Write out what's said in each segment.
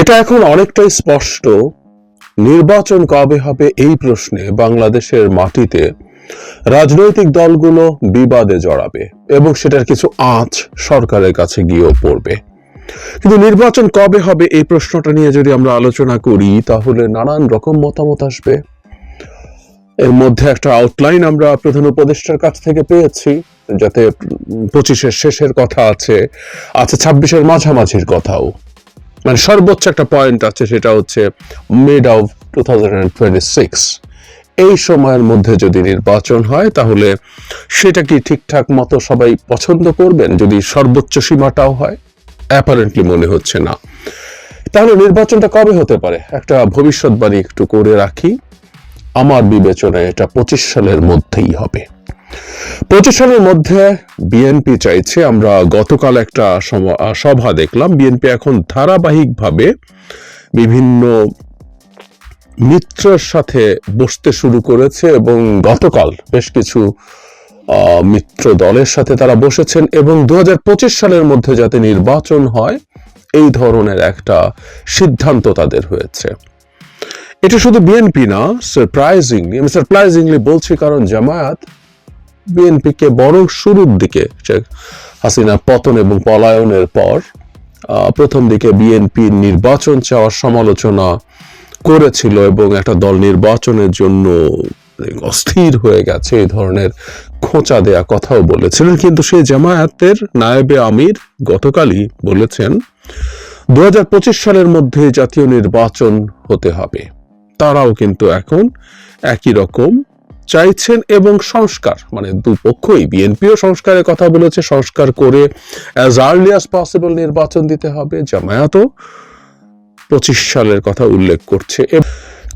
এটা এখন অনেকটাই স্পষ্ট। নির্বাচন কবে হবে এই প্রশ্নে বাংলাদেশের মাটিতে রাজনৈতিক দলগুলো বিবাদে জড়াবে এবং সেটার কিছু আঁচ সরকারের কাছে গিয়েও পড়বে। কিন্তু নির্বাচন কবে হবে এই প্রশ্নটা নিয়ে যদি আমরা আলোচনা করি, তাহলে নানান রকম মতামত আসবে। এর মধ্যে একটা আউটলাইন আমরা প্রধান উপদেষ্টার কাছ থেকে পেয়েছি, যাতে পঁচিশের শেষের কথা আছে। আছে ছাব্বিশের মাঝামাঝির কথাও। মানে সর্বোচ্চ একটা পয়েন্ট আছে, সেটা হচ্ছে মিড অফ টু এই সময়ের মধ্যে যদি নির্বাচন হয়, তাহলে সেটা কি ঠিকঠাক মতো সবাই পছন্দ করবেন, যদি সর্বোচ্চ সীমাটাও হয়? অ্যাপারেন্টলি মনে হচ্ছে না। তাহলে নির্বাচনটা কবে হতে পারে? একটা ভবিষ্যৎবাণী একটু করে রাখি। আমার বিবেচনায় এটা পঁচিশ সালের মধ্যেই হবে। পঁচিশ সালের মধ্যে বিএনপি চাইছে, আমরা গতকাল একটা সভা দেখলাম। বিএনপি এখন ধারাবাহিকভাবে বিভিন্ন মিত্রের সাথে বসতে শুরু করেছে এবং গতকাল বেশ কিছু মিত্র দলের সাথে তারা বসেছেন এবং দু হাজার পঁচিশ সালের মধ্যে যাতে নির্বাচন হয়, এই ধরনের একটা সিদ্ধান্ত তাদের হয়েছে। এটা শুধু বিএনপি না সারপ্রাইজিংলি আমি সারপ্রাইজিংলি বলছি কারণ জামায়াত বিএনপিকে বরং শুরুর দিকে শেখ হাসিনা পতন এবং পলায়নের পর প্রথম দিকে বিএনপি নির্বাচন চাওয়ার সমালোচনা করেছিল এবং একটা দল নির্বাচনের জন্য অস্থির হয়ে গেছে, এই ধরনের খোঁচা দেয়া কথাও বলেছিলেন। কিন্তু সেই জামায়াতের নায়েবে আমির গতকালই বলেছেন দু হাজার পঁচিশ সালের মধ্যে জাতীয় নির্বাচন হতে হবে। তারাও কিন্তু এখন একই রকম চাইছেন এবং সংস্কার মানে দুপক্ষই বিএনপিও সংস্কারের কথা বলেছে, সংস্কার করে অ্যাজ আর্লি অ্যাজ পসিবল নির্বাচন দিতে হবে, জামায়াতও পঁচিশ সালের কথা উল্লেখ করছে।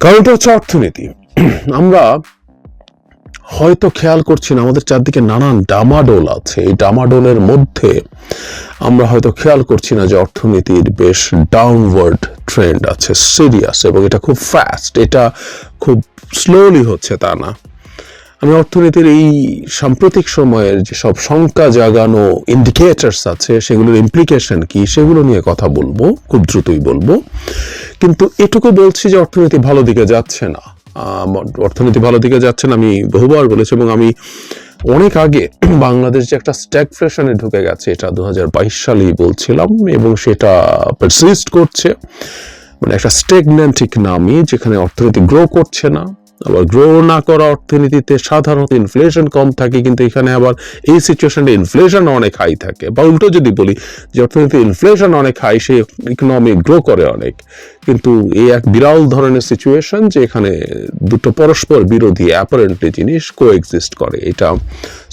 কারণটা হচ্ছে অর্থনীতি। আমরা হয়তো খেয়াল করছি না, আমাদের চারদিকে নানান ডামাডোল আছে। এই ডামাডোলের মধ্যে আমরা হয়তো খেয়াল করছি না যে অর্থনীতির বেশ ডাউনওয়ার্ড ট্রেন্ড আছে সিরিয়াস এবং এটা খুব ফাস্ট এটা খুব স্লোলি হচ্ছে তা না। আমি অর্থনীতির এই সাম্প্রতিক সময়ের যে সব শঙ্কা জাগানো ইন্ডিকেটার্স আছে, সেগুলোর ইমপ্লিকেশন কি, সেগুলো নিয়ে কথা বলব, খুব দ্রুতই বলব। কিন্তু এটুকু বলছি যে অর্থনীতি ভালো দিকে যাচ্ছে না। অর্থনীতি ভালো দিকে যাচ্ছে না, আমি বহুবার বলেছি এবং আমি অনেক আগে বাংলাদেশ যে একটা স্ট্যাগফ্লেশনে ঢুকে গেছে, এটা দু হাজার বাইশ সালেই বলছিলাম এবং সেটা পারসিস্ট করছে। মানে একটা স্টেগন্যান্টিক নামই যেখানে অর্থনীতি গ্রো করছে না। আবার গ্রো না করা অর্থনীতিতে সাধারণত ইনফ্লেশন কম থাকে, কিন্তু এখানে আবার এই সিচুয়েশনে ইনফ্লেশন অনেক হাই থাকে। বা উল্টো যদি বলি, যে অর্থনীতি ইনফ্লেশন অনেক হাই সে ইকোনমি গ্রো করে অনেক। কিন্তু এই এক বিরল ধরনের সিচুয়েশন যে এখানে দুটো পরস্পর বিরোধী অ্যাপারেন্টলি জিনিস কো এক্সিস্ট করে। এটা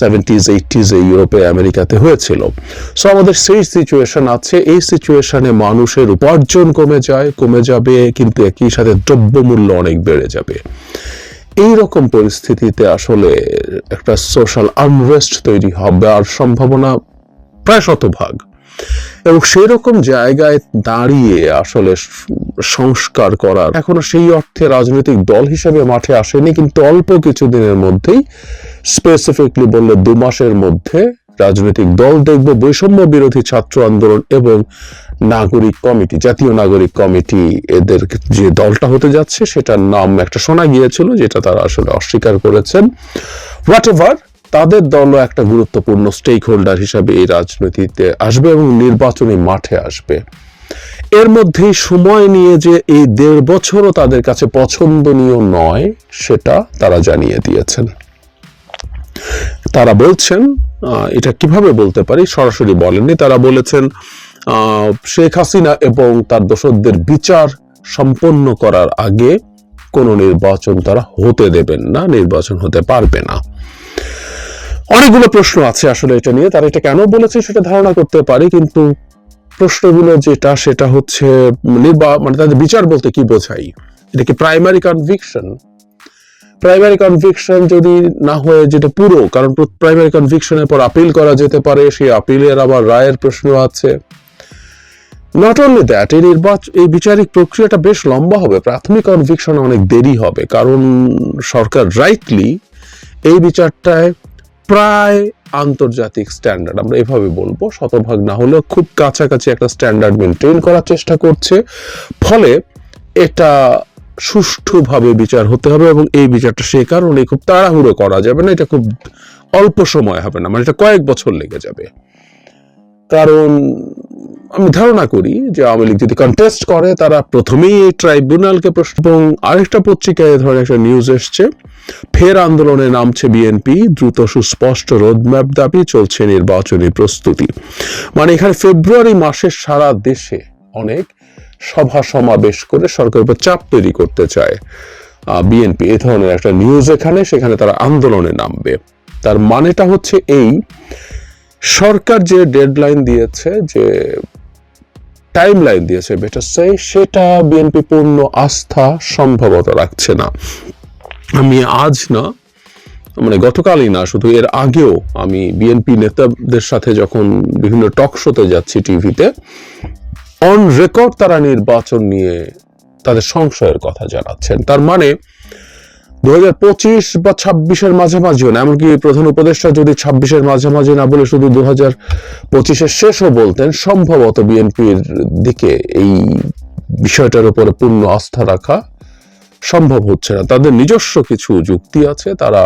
সেভেন্টিজ এইটিজে ইউরোপে, আমেরিকাতে হয়েছিল। সো আমাদের সেই সিচুয়েশন আছে। এই সিচুয়েশনে মানুষের উপার্জন কমে যায়, কমে যাবে, কিন্তু একই সাথে দ্রব্যমূল্য অনেক বেড়ে যাবে। এই রকম পরিস্থিতিতে আসলে একটা সোশ্যাল আনরেস্ট তৈরি হবে, আর সম্ভাবনা প্রায় শতভাগ। এবং সেই রকম জায়গায় দাঁড়িয়ে আসলে সংস্কার করার এখনও সেই অর্থে রাজনৈতিক দল হিসেবে মাঠে আসেনি, কিন্তু অল্প কিছুদিনের মধ্যেই স্পেসিফিকলি বললে দু মাসের মধ্যে রাজনৈতিক দল দেখব বৈষম্য বিরোধী ছাত্র আন্দোলন এবং নাগরিক কমিটি, জাতীয় নাগরিক কমিটি এদের যে দলটা হতে যাচ্ছে সেটার নাম একটা শোনা গিয়েছিল, যেটা তারা আসলে অস্বীকার করেছেন। হোয়াট এভার তাদের দলও একটা গুরুত্বপূর্ণ স্টেক হোল্ডার হিসাবে এই রাজনীতিতে আসবে এবং নির্বাচনী মাঠে আসবে। এর মধ্যেই সময় নিয়ে যে এই দেড় বছরও তাদের কাছে পছন্দনীয় নয়, সেটা তারা জানিয়ে দিয়েছেন। তারা বলছেন এটা কীভাবে বলতে পারি? সরাসরি বলেননি। তারা বলেছেন শেখ হাসিনা এবং তার দোসরদের বিচার সম্পন্ন করার আগে কোনো নির্বাচন তারা হতে দেবেন না, নির্বাচন হতে পারবে না। অনেকগুলো প্রশ্ন আছে আসলে এটা নিয়ে। তারা এটা কেন বলেছে সেটা ধারণা করতে পারি, কিন্তু প্রশ্নগুলো যেটা, সেটা হচ্ছে মানে তাদের বিচার বলতে কি বোঝাই? এটা কি প্রাইমারি কনভিকশন প্রাইমারি কনভিকশন যদি না হয়ে যেটা পুরো, কারণ প্রাইমারি কনভিকশনের পর আপিল করা যেতে পারে সেই আপিলের আবার রায়ের প্রশ্ন আছে। নট অনলি দ্যাট এই নির্বাচন এই বিচারিক প্রক্রিয়াটা বেশ লম্বা হবে, প্রাথমিক কনভিকশন অনেক দেরি হবে, কারণ সরকার রাইটলি এই বিচারটায় প্রায় আন্তর্জাতিক স্ট্যান্ডার্ড আমরা এভাবে বলব। শতভাগ না হলেও খুব কাছাকাছি একটা স্ট্যান্ডার্ড মেনটেন করার চেষ্টা করছে। ফলে এটা সুষ্ঠুভাবে বিচার হতে হবে এবং এই বিচারটা সে কারণে খুব তাড়াহুড়ো করা যাবে না, এটা খুব অল্প সময় হবে না মানে এটা কয়েক বছর লেগে যাবে। কারণ আমি ধারণা করি যে আওয়ামী লীগ যদি কন্টেস্ট করে, তারা প্রথমেই এই ট্রাইব্যুনালকে প্রশ্ন এবং আরেকটা পত্রিকায় ধরনের একটা নিউজ এসছে, ফের আন্দোলনে নামছে বিএনপি দ্রুত সুস্পষ্ট রোডম্যাপ দাবি, চলছে নির্বাচনী প্রস্তুতি। মানে এখানে ফেব্রুয়ারি মাসের সারা দেশে অনেক সভা সমাবেশ করে সরকারের উপর চাপ তৈরি করতে চায় বিএনপি এ ধরনের একটা নিউজ এখানে, সেখানে তারা আন্দোলনে নামবে। তার মানেটা হচ্ছে এই সরকার যে ডেডলাইন দিয়েছে, যে টাইম লাইন দিয়েছে বেটার সে সেটা বিএনপি পূর্ণ আস্থা সম্ভবত রাখছে না। আমি আজ না মানে গতকালই না, শুধু এর আগেও আমি বিএনপি নেতাদের সাথে যখন বিভিন্ন টক শোতে যাচ্ছি টিভিতে অন রেকর্ড তারা নির্বাচন নিয়ে তাদের সংশয়ের কথা জানাচ্ছেন। তার মানে দু পঁচিশ বা ছাব্বিশের মাঝামাঝিও না এমনকি প্রধান উপদেষ্টা যদি ছাব্বিশের মাঝামাঝি না বলে শুধু দু হাজার পঁচিশের শেষও বলতেন, সম্ভবত বিএনপির দিকে এই বিষয়টার উপরে পূর্ণ আস্থা রাখা সম্ভব হচ্ছে না। তাদের নিজস্ব কিছু যুক্তি আছে, তারা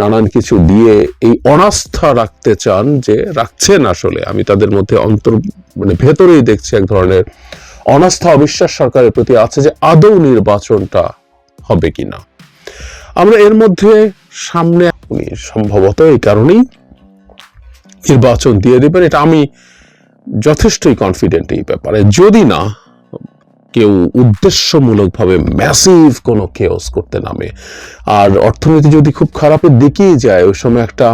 নানান কিছু দিয়ে এই অনাস্থা রাখতে চান যে রাখছেন আসলে। আমি তাদের মধ্যে অন্তর মানে ভেতরেই দেখছি এক ধরনের অনাস্থা অবিশ্বাস সরকারের প্রতি আছে যে আদৌ নির্বাচনটা হবে কিনা। আমরা এর মধ্যে সামনে সম্ভবত এই কারণেই নির্বাচন দিয়ে দেবেন। এটা আমি যথেষ্টই কনফিডেন্ট এই ব্যাপারে। যদি না, কেউ উদ্দেশ্যমূলকভাবে ম্যাসিভ কোনো কেওস করতে নামে। আর অর্থনীতি যদি খুব খারাপের দিকেই যায়, ওই সময় একটা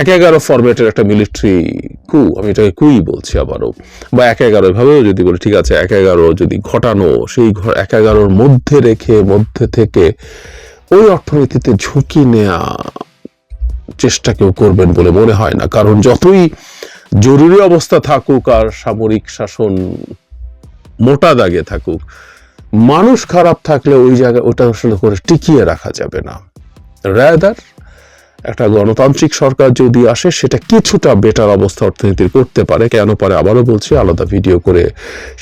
এক এগারো ফরম্যাটের একটা মিলিটারি কু আমি এটাকে কুই বলছি আবারও। বা এক এগারো এভাবেও যদি বলি, ঠিক আছে, এক এগারো যদি ঘটানো, সেই এক এগারোর মধ্যে রেখে, মধ্যে থেকে ওই অর্থনীতিতে ঝুঁকি নেয়া চেষ্টা কেউ করবেন বলে মনে হয় না। কারণ যতই জরুরি অবস্থা থাকুক আর সামরিক শাসন মোটা দাগে থাকুক, মানুষ খারাপ থাকলে ওই জায়গায় ওটা আসলে করে টিকিয়ে রাখা যাবে না। রায়দার একটা গণতান্ত্রিক সরকার যদি আসে, সেটা কিছুটা বেটার অবস্থা অর্থনীতির করতে পারে। কেন পারে? আবারও বলছি, আলাদা ভিডিও করে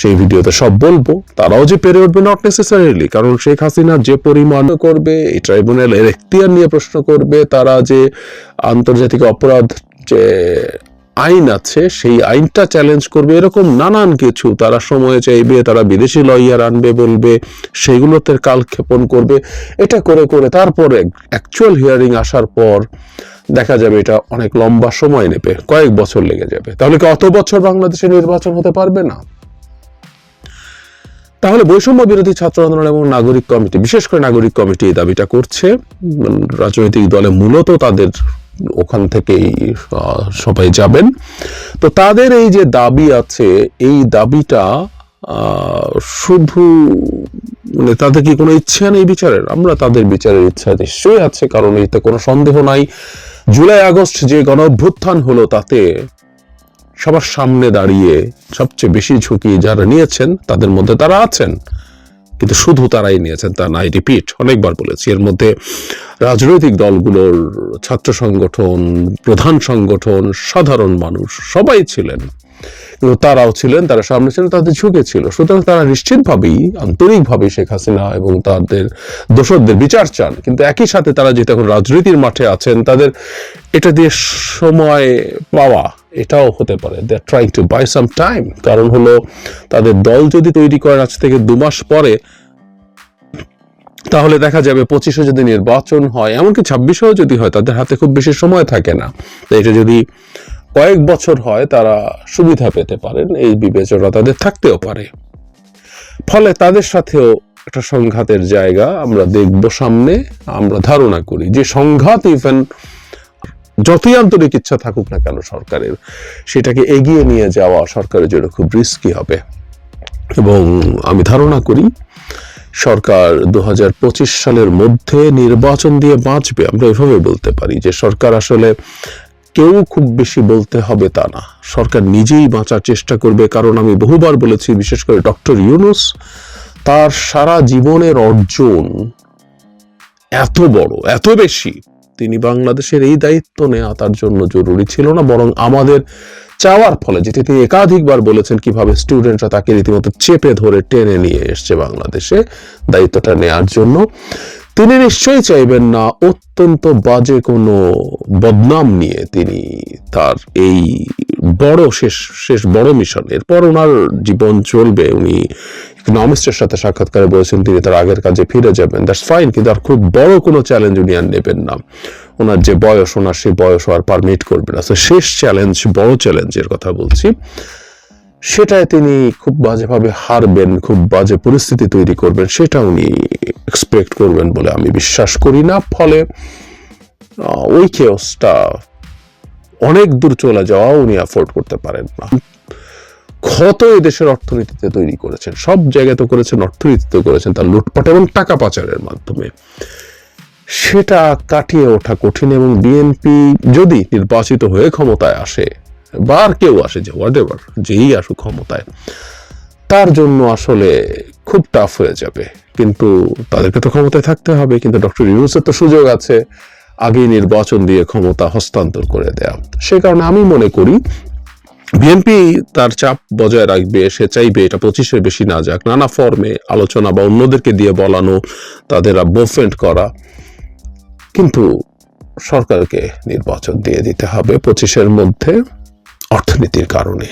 সেই ভিডিওতে সব বলব। তারাও যে পেরে উঠবে নট নেসেসারিলি কারণ শেখ হাসিনা যে পরিমাণ করবে, এই ট্রাইব্যুনাল এর এখতিয়ার নিয়ে প্রশ্ন করবে, তারা যে আন্তর্জাতিক অপরাধ যে আইন আছে, সেই আইনটা চ্যালেঞ্জ করবে, এরকম নানান কিছু। তারা সময় চাইবে, তারা বিদেশি লয়ার আনবে, বলবে, সেগুলোতে কালক্ষেপণ করবে। এটা করে করে তারপরে অ্যাকচুয়াল হিয়ারিং আসার পর দেখা যাবে এটা অনেক লম্বা সময় নেবে, কয়েক বছর লেগে যাবে। তাহলে কি অত বছর বাংলাদেশে নির্বাচন হতে পারবে না? তাহলে বৈষম্য বিরোধী ছাত্র আন্দোলন এবং নাগরিক কমিটি, বিশেষ করে নাগরিক কমিটি এই দাবিটা করছে। রাজনৈতিক দলে মূলত তাদের ওখান থেকেই সবাই যাবেন। তো তাদের এই যে দাবি আছে, এই দাবিটা শুধু মানে তাদের কি কোনো ইচ্ছা নেই বিচারের? আমরা তাদের বিচারের ইচ্ছা নিশ্চয়ই আছে, কারণ এতে কোনো সন্দেহ নাই। জুলাই, আগস্ট যে গণ অভ্যুত্থান হলো, তাতে সবার সামনে দাঁড়িয়ে সবচেয়ে বেশি ঝুঁকি যারা নিয়েছেন, তাদের মধ্যে তারা আছেন। কিন্তু শুধু তারাই নিয়েছেন, তা নাই রিপিট অনেকবার বলেছি। এর মধ্যে রাজনৈতিক দলগুলোর ছাত্র সংগঠন, প্রধান সংগঠন, সাধারণ মানুষ সবাই ছিলেন। কিন্তু তারাও ছিলেন, তারা সামনে ছিলেন, তাদের ঝুঁকে ছিল। সুতরাং তারা নিশ্চিতভাবেই, আন্তরিকভাবেই শেখ হাসিনা এবং তাদের দোষরদের বিচার চান। কিন্তু একই সাথে তারা যেহেতু এখন রাজনীতির মাঠে আছেন, তাদের এটা দিয়ে সময় পাওয়া এটাও হতে পারে। They are trying to buy some time কারণ হলো, তাদের দল যদি তৈরি করেন আজ থেকে দু মাস পরে, তাহলে দেখা যাবে পঁচিশে যদি নির্বাচন হয়, এমনকি ছাব্বিশেও যদি হয়, তাদের হাতে খুব বেশি সময় থাকে না। এটা যদি কয়েক বছর হয়, তারা সুবিধা পেতে পারেন, এই বিবেচনা তাদের থাকতেও পারে। ফলে তাদের সাথেও একটা সংঘাতের জায়গা আমরা দেখব সামনে, আমরা ধারণা করি। যে সংঘাত ইভেন যতই আন্তরিক ইচ্ছা থাকুক না কেন সরকারের, সেটাকে এগিয়ে নিয়ে যাওয়া সরকারের জন্য খুব রিস্কি হবে। এবং আমি ধারণা করি, সরকার দু হাজার পঁচিশ সালের মধ্যে নির্বাচন দিয়ে বাঁচবে, আমরা এভাবে বলতে পারি যে সরকার আসলে কেউ খুব বেশি বলতে হবে তা না। সরকার নিজেই বাঁচার চেষ্টা করবে, কারণ আমি বহুবার বলেছি, বিশেষ করে ডক্টর ইউনুস, তার সারা জীবনের অর্জন এত বড়, এত বেশি তিনি বাংলাদেশের এই দায়িত্ব নেওয়া তার জন্য জরুরি ছিল না, বরং আমাদের চাওয়ার ফলে যেটি তিনি একাধিকবার বলেছেন কীভাবে স্টুডেন্টরা তাকে রীতিমতো চেপে ধরে টেনে নিয়ে এসছে বাংলাদেশে দায়িত্বটা নেয়ার জন্য, তিনি নিশ্চয়ই চাইবেন না অত্যন্ত বাজে কোনো বদনাম নিয়ে তিনি তার এই বড় শেষ শেষ বড় মিশন এরপর ওনার জীবন চলবে, উনি ইকোনমিস্টের সাথে সাক্ষাৎকারে বলেছেন তিনি তার আগের কাজে ফিরে যাবেন। দ্যাটস ফাইন কিন্তু আর খুব বড় কোনো চ্যালেঞ্জ উনি আর নেবেন না। ওনার যে বয়স, ওনার সেই বয়স আর পারমিট করবে না। তো শেষ চ্যালেঞ্জ বড় চ্যালেঞ্জের কথা বলছি। সেটায় তিনি খুব বাজেভাবে হারবেন, খুব বাজে পরিস্থিতি তৈরি করবেন, সেটা উনি এক্সপেক্ট করবেন বলে আমি বিশ্বাস করি না। ফলে ওই কেওসটা অনেক দূর চলে যাওয়া উনি অ্যাফোর্ড করতে পারেন না। ক্ষত এই দেশের অর্থনীতিতে তৈরি করেছেন। সব জায়গায় তো করেছেন অর্থনীতিতে করেছেন তার লুটপাট এবং টাকা পাচারের মাধ্যমে। সেটা কাটিয়ে ওঠা কঠিন এবং বিএনপি যদি নির্বাচিত হয়ে ক্ষমতায় আসে, বা আর কেউ আসে যে হোয়াট এভার যেই আসুক ক্ষমতায়, তার জন্য আসলে খুব টাফ হয়ে যাবে। কিন্তু তাদেরকে তো ক্ষমতায় থাকতে হবে, কিন্তু ডক্টর ইউনুসের তো সুযোগ আছে আগেই নির্বাচন দিয়ে ক্ষমতা হস্তান্তর করে দেয়া। সে কারণে আমি মনে করি বিএনপি তার চাপ বজায় রাখবে, সে চাইবে এটা পঁচিশের বেশি না যাক। নানা ফর্মে আলোচনা বা অন্যদেরকে দিয়ে বলানো, তাদের মুভমেন্ট করা। কিন্তু সরকারকে নির্বাচন দিয়ে দিতে হবে পঁচিশের মধ্যে অর্থনীতির কারণে।